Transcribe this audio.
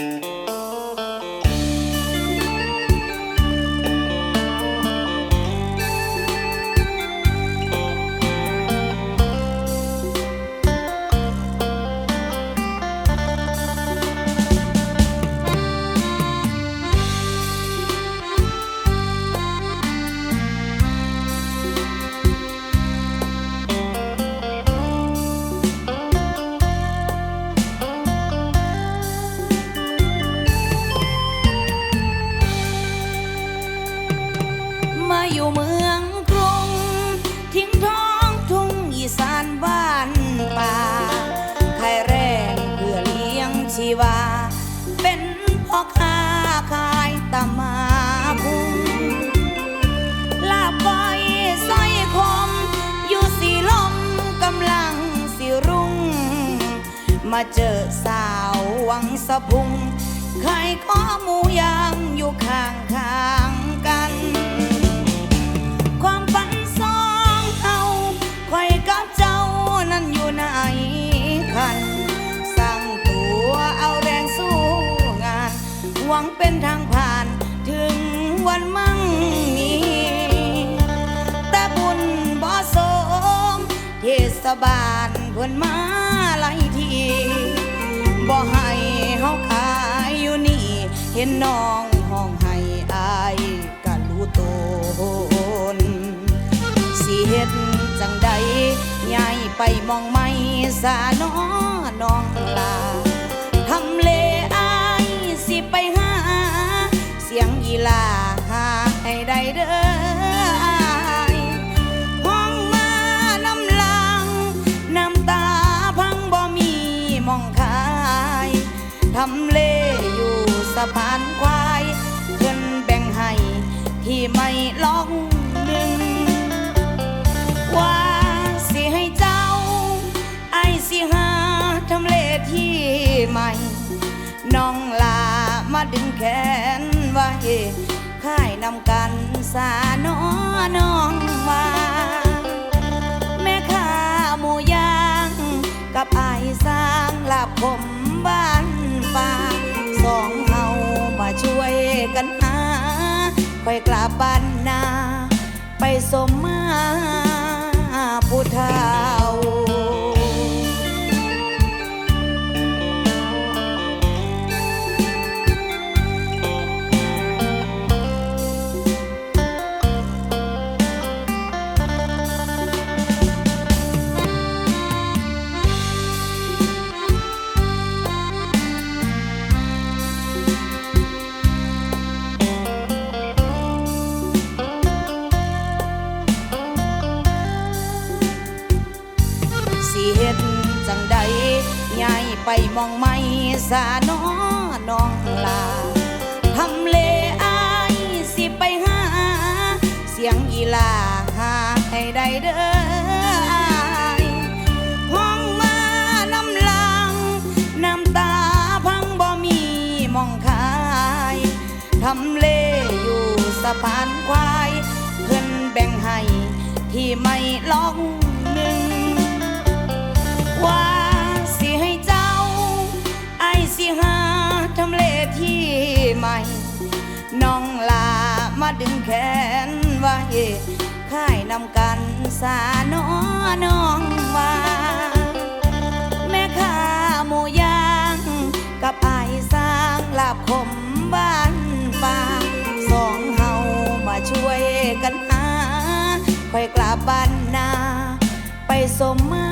มา มาเจอสาววังสะพุงขายข้อหมูยางอยู่ข้างข้างๆกัน ความฝันสองเอาคอยกับเจ้านั้นอยู่ในคันสั่งตัวเอาแรงสู้งาน หวังเป็นทางผ่านถึงวันมั่งมีแต่บุญบ่สมเทศบาลเพิ่นมา ห็นน้องห้องให้อายกะรู้ตนสิเฮ็ดจังใดย้ายไปมองไม่สานอน้อง ลองดึง ว่าสิให้เจ้า ไอสิหาทำเลที่ใหม่ น้องลามาดึงแขนไว้ค่ายนำกันสาน้อน้องมาแม่ค้าหมูย่าง กับไอสร้างลาบผมบ้านป่าสองเฮามาช่วยกันหา อยกลับบ้านนา ไปสมมาพุทธา สิเฮ็ดจังใดย้ายไปมองไม่สาน้อน้องลาทำเลอายสิไปหา เสียงอีลาหาให้ได้เด้ออายห้องมาน้ำลัง น้ำตาพังบ่มีมองขายทำเลอยู่สะพานควาย เพิ่นแบ่งให้ที่ไม่ลองหนึ่ง ว่าสิให้เจ้า ไอายสิหาทำเลที่ใหม่ น้องลามาดึงแขนไว้ค่ายนำกันสาน้อน้องว่าแม่ค้าหมูย่าง กับไอสร้างลาบขมบ้านป่าสองเฮามาช่วยกันหาค่อยกลับบ้านนา ไปสมมา